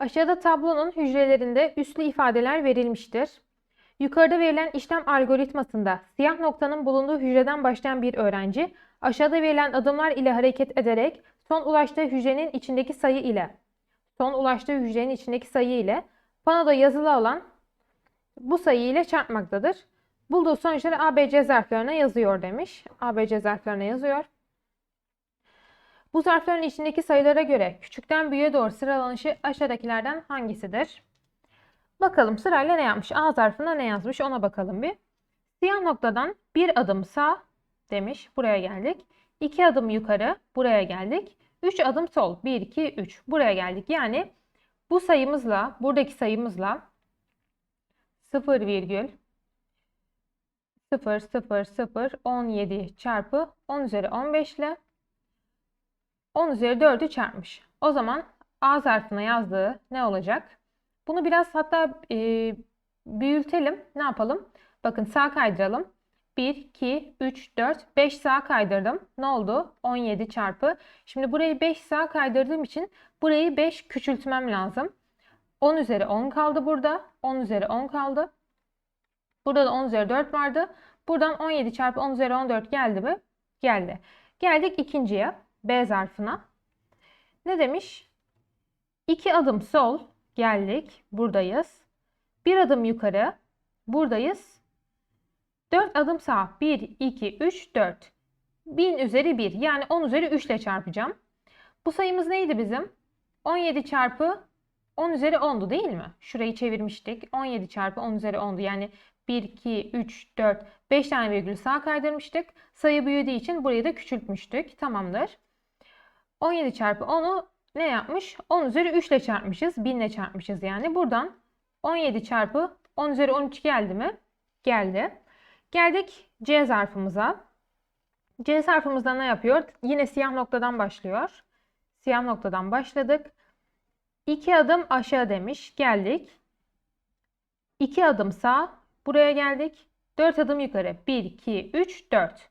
Aşağıda tablonun hücrelerinde üslü ifadeler verilmiştir. Yukarıda verilen işlem algoritmasında siyah noktanın bulunduğu hücreden başlayan bir öğrenci aşağıda verilen adımlar ile hareket ederek son ulaştığı hücrenin içindeki sayı ile son ulaştığı hücrenin içindeki sayı ile panoda yazılı olan bu sayı ile çarpmaktadır. Bulduğu sonuçları ABC zarflarına yazıyor demiş. ABC zarflarına yazıyor. Bu zarfların içindeki sayılara göre küçükten büyüğe doğru sıralanışı aşağıdakilerden hangisidir? Bakalım sırayla ne yapmış? A zarfında ne yazmış ona bakalım bir. Siyah noktadan bir adım sağ demiş. Buraya geldik. İki adım yukarı buraya geldik. Üç adım sol. 1, 2, 3. Buraya geldik. Yani bu sayımızla buradaki sayımızla 0 virgül 0 0 0 17 çarpı 10 üzeri 15 ile 10 üzeri 4'ü çarpmış. O zaman A zarfına yazdığı ne olacak? Bunu biraz hatta e, büyütelim. Ne yapalım? Bakın sağ kaydıralım. 1, 2, 3, 4, 5 sağ kaydırdım. Ne oldu? 17 çarpı. Şimdi burayı 5 sağ kaydırdığım için burayı 5 küçültmem lazım. 10 üzeri 10 kaldı burada. 10 üzeri 10 kaldı. Burada da 10 üzeri 4 vardı. Buradan 17 çarpı 10 üzeri 14 geldi mi? Geldi. Geldik ikinciye. B zarfına. Ne demiş? 2 adım sol. Geldik. Buradayız. Bir adım yukarı. Buradayız. 4 adım sağ. 1, 2, 3, 4. 1000 üzeri 1. Yani 10 üzeri 3 ile çarpacağım. Bu sayımız neydi bizim? 17 çarpı 10 üzeri 10'du değil mi? Şurayı çevirmiştik. 17 çarpı 10 üzeri 10'du. Yani 1, 2, 3, 4, 5 tane virgül sağ kaydırmıştık. Sayı büyüdüğü için burayı da küçültmüştük. Tamamdır. 17 çarpı 10'u ne yapmış? 10 üzeri 3 ile çarpmışız. 1000 ile çarpmışız yani. Buradan 17 çarpı 10 üzeri 13 geldi mi? Geldi. Geldik C zarfımıza. C zarfımızda ne yapıyor? Yine siyah noktadan başlıyor. Siyah noktadan başladık. 2 adım aşağı demiş. Geldik. 2 adım sağ. Buraya geldik. 4 adım yukarı. 1, 2, 3, 4.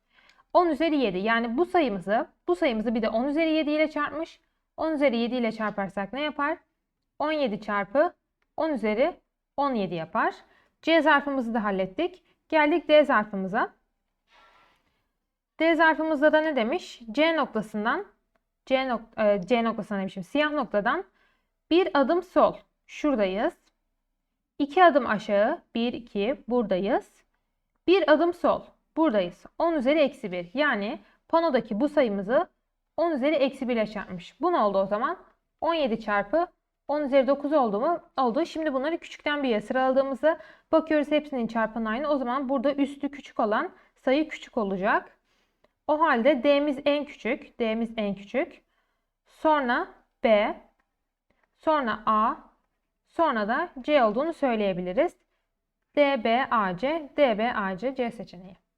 10 üzeri 7. Yani bu sayımızı, bu sayımızı bir de 10 üzeri 7 ile çarpmış. 10 üzeri 7 ile çarparsak ne yapar? 17 çarpı 10 üzeri 17 yapar. C zarfımızı da hallettik. Geldik D zarfımıza. D zarfımızda da ne demiş? C noktasından C, nok e, C noktasından demişim. Siyah noktadan bir adım sol. Şuradayız. İki adım aşağı. 1, 2. Buradayız. Bir adım sol. Buradayız. 10 üzeri eksi 1. Yani panodaki bu sayımızı 10 üzeri eksi 1 ile çarpmış. Bu ne oldu o zaman? 17 çarpı 10 üzeri 9 oldu mu? Oldu. Şimdi bunları küçükten büyüğe sıraladığımızda bakıyoruz hepsinin çarpanı aynı. O zaman burada üstü küçük olan sayı küçük olacak. O halde D'miz en küçük. D'miz en küçük. Sonra B. Sonra A. Sonra da C olduğunu söyleyebiliriz. D, B, A, C, D, B, A, C, C seçeneği.